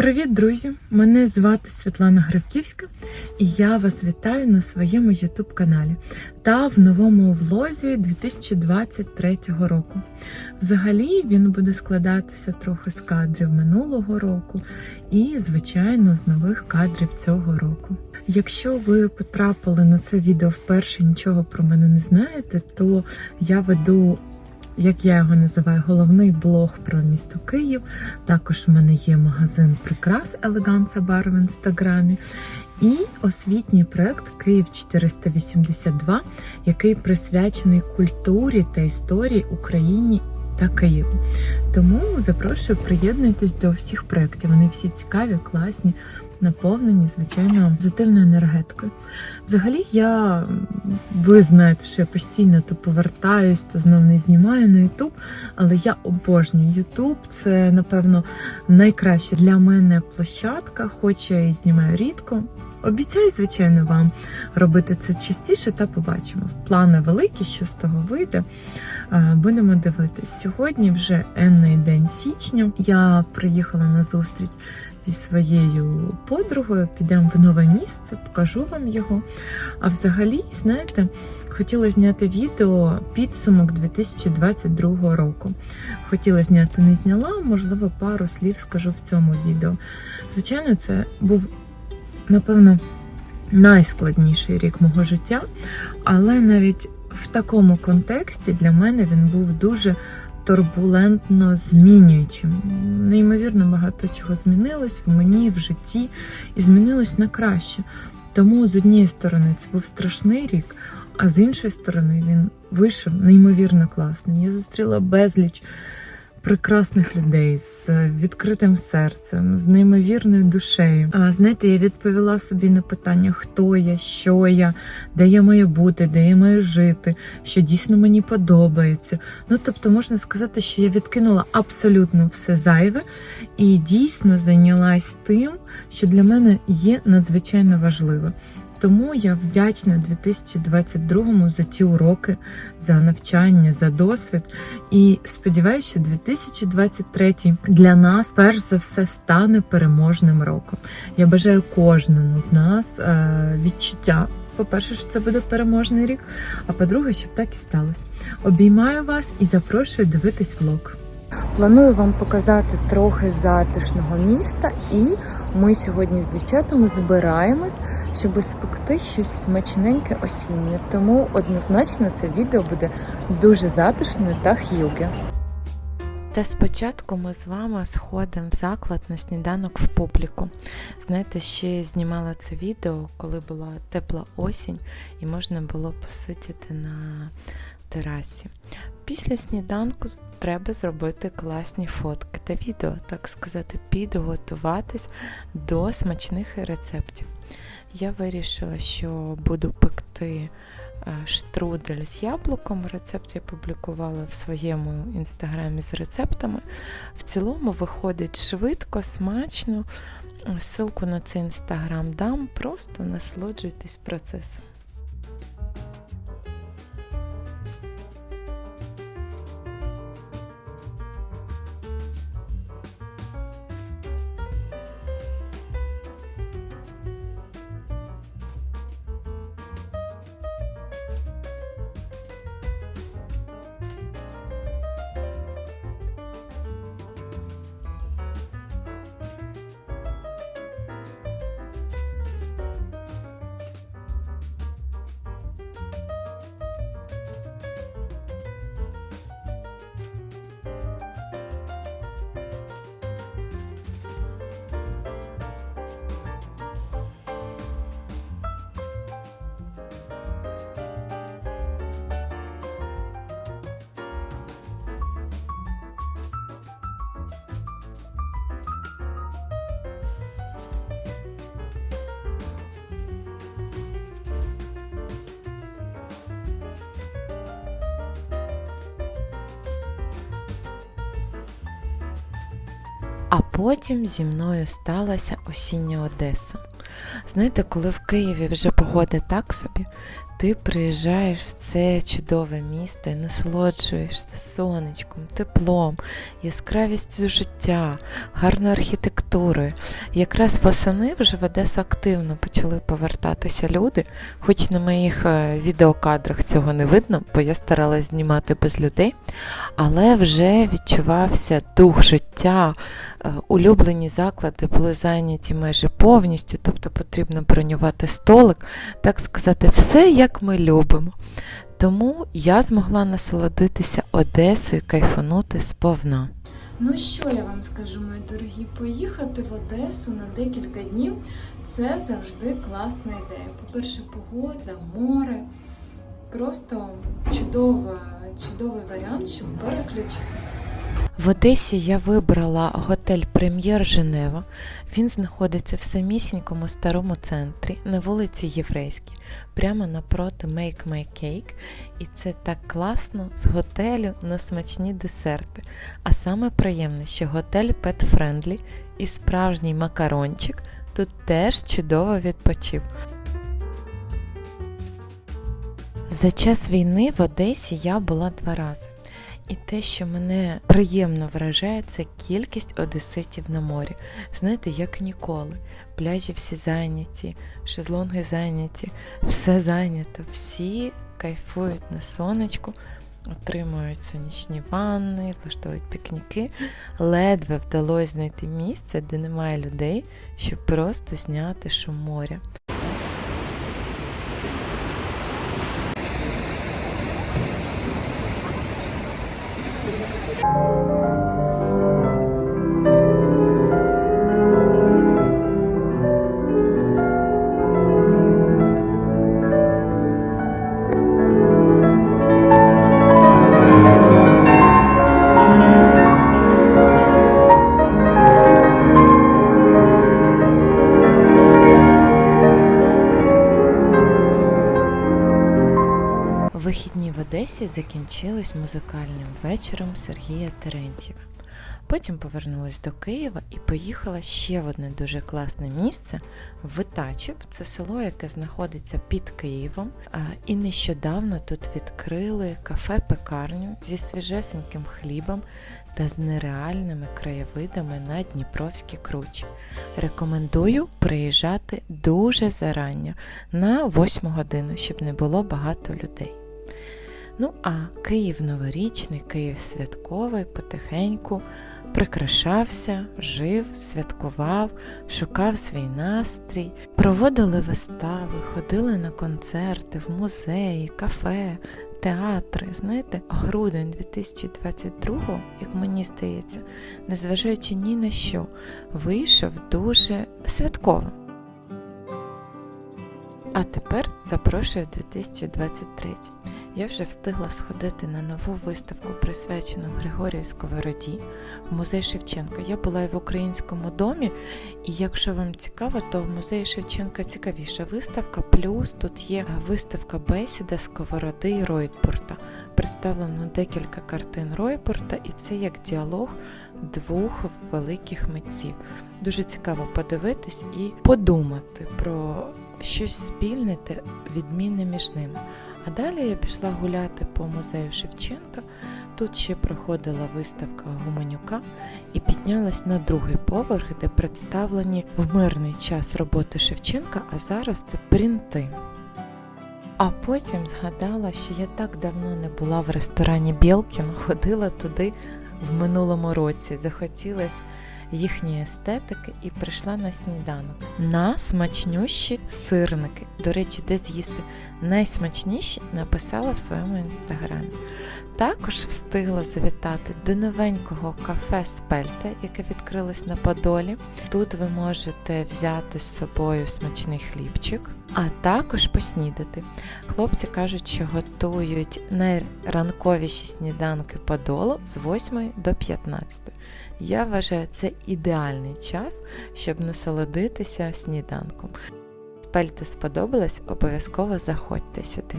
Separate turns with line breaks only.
Привіт, друзі! Мене звати Світлана Гривківська, і я вас вітаю на своєму YouTube каналі та в новому влозі 2023 року. Взагалі він буде складатися трохи з кадрів минулого року і, звичайно, з нових кадрів цього року. Якщо ви потрапили на це відео вперше, нічого про мене не знаєте, то я веду як я його називаю, головний блог про місто Київ. Також в мене є магазин прикрас Елеганса Бар в інстаграмі. І освітній проект Київ 482, який присвячений культурі та історії Україні та Києву. Тому запрошую приєднуйтесь до всіх проєктів. Вони всі цікаві, класні, наповнені, звичайно, позитивною енергетикою. Взагалі, я ви знаєте, що я постійно то повертаюсь, то знов не знімаю на Ютуб, але я обожнюю Ютуб. Це, напевно, найкраща для мене площадка, хоч я і знімаю рідко. Обіцяю, звичайно, вам робити це частіше та побачимо. Плани великі, що з того вийде. Е, Будемо дивитись. Сьогодні вже енний день січня. Я приїхала на зустріч зі своєю подругою. Підемо в нове місце, покажу вам його. А взагалі, знаєте, хотіла зняти відео підсумок 2022 року. Хотіла зняти, не зняла, можливо, пару слів скажу в цьому відео. Звичайно, це був, напевно, найскладніший рік мого життя, але навіть в такому контексті для мене він був дуже турбулентно змінюючим. Неймовірно багато чого змінилось в мені, в житті, і змінилось на краще. Тому з однієї сторони це був страшний рік, а з іншої сторони він вийшов неймовірно класний. Я зустріла безліч прекрасних людей з відкритим серцем, з неймовірною душею. А знаєте, я відповіла собі на питання, хто я, що я, де я маю бути, де я маю жити, що дійсно мені подобається. Ну тобто, можна сказати, що я відкинула абсолютно все зайве і дійсно зайнялась тим, що для мене є надзвичайно важливе. Тому я вдячна 2022 за ті уроки, за навчання, за досвід. І сподіваюся, що 2023 для нас перш за все стане переможним роком. Я бажаю кожному з нас е, відчуття. По-перше, що це буде переможний рік, а по-друге, щоб так і сталося. Обіймаю вас і запрошую дивитись влог. Планую вам показати трохи затишного міста, і ми сьогодні з дівчатами збираємось, щоб спекти щось смачненьке осіннє. Тому однозначно це відео буде дуже затишне та х'юге. Та спочатку ми з вами сходимо в заклад на сніданок в публіку. Знаєте, ще знімала це відео, коли була тепла осінь, і можна було посидіти на терасі. Після сніданку треба зробити класні фотки та відео, так сказати, підготуватись до смачних рецептів. Я вирішила, що буду пекти штрудель з яблуком. Рецепт я публікувала в своєму інстаграмі з рецептами. В цілому виходить швидко, смачно. Ссылку на цей інстаграм дам, просто насолоджуйтесь процесом. А потім зі мною сталася осіння Одеса. Знаєте, коли в Києві вже погода так собі, ти приїжджаєш в це чудове місто і насолоджуєшся сонечком, теплом, яскравістю життя, гарною архітектурою. Якраз восени вже в Одесу активно почали повертатися люди, хоч на моїх е, відеокадрах цього не видно, бо я старалась знімати без людей, але вже відчувався дух життя. Е, Улюблені заклади були зайняті майже повністю, тобто потрібно бронювати столик, так сказати, все як ми любимо. Тому я змогла насолодитися Одесою і кайфанути сповна. Ну що я вам скажу, мої дорогі, поїхати в Одесу на декілька днів це завжди класна ідея. По-перше, погода, море. Просто чудова, чудовий варіант, щоб переключитися. В Одесі я вибрала готель Прем'єр Женева. Він знаходиться в самісінькому старому центрі на вулиці Єврейській, прямо напроти Make My Cake. І це так класно з готелю на смачні десерти. А саме приємне, що готель Pet Friendly і справжній макарончик тут теж чудово відпочив. За час війни в Одесі я була два рази. І те, що мене приємно вражає, це кількість одеситів на морі. Знаєте, як ніколи. Пляжі всі зайняті, шезлонги зайняті, все зайнято, всі кайфують на сонечку, отримують сонячні ванни, влаштовують пікніки. Ледве вдалося знайти місце, де немає людей, щоб просто зняти шум моря. Вихідні в Одесі закінчились музикальним вечором Сергія Терентьєва. Потім повернулась до Києва і поїхала ще в одне дуже класне місце Витачів. Це село, яке знаходиться під Києвом. І нещодавно тут відкрили кафе-пекарню зі свіжесеньким хлібом та з нереальними краєвидами на Дніпровські кручі. Рекомендую приїжджати дуже зарання на 8 годину, щоб не було багато людей. Ну а Київ новорічний, Київ святковий потихеньку прикрашався, жив, святкував, шукав свій настрій, проводили вистави, ходили на концерти, в музеї, кафе, театри. Знаєте, грудень 2022, як мені здається, незважаючи ні на що, вийшов дуже святково. А тепер запрошую 2023. Я вже встигла сходити на нову виставку, присвячену Григорію Сковороді в музей Шевченка. Я була і в українському домі, і якщо вам цікаво, то в музеї Шевченка цікавіша виставка. Плюс тут є виставка бесіда Сковороди і Ройтбурта. Представлено декілька картин Ройбурта, і це як діалог двох великих митців. Дуже цікаво подивитись і подумати про щось спільне та відмінне між ними. А далі я пішла гуляти по музею Шевченка. Тут ще проходила виставка Гуменюка і піднялась на другий поверх, де представлені в мирний час роботи Шевченка, а зараз це принти. А потім згадала, що я так давно не була в ресторані Білкін, ходила туди в минулому році. Захотілося їхньої естетики і прийшла на сніданок на смачнющі сирники. До речі, де з'їсти найсмачніші написала в своєму інстаграмі. Також встигла завітати до новенького кафе Спельте, яке відкрилось на Подолі. Тут ви можете взяти з собою смачний хлібчик, а також поснідати. Хлопці кажуть, що готують найранковіші сніданки Подолу з 8 до 15. Я вважаю, це ідеальний час, щоб насолодитися сніданком. Спельте сподобалось, обов'язково заходьте сюди.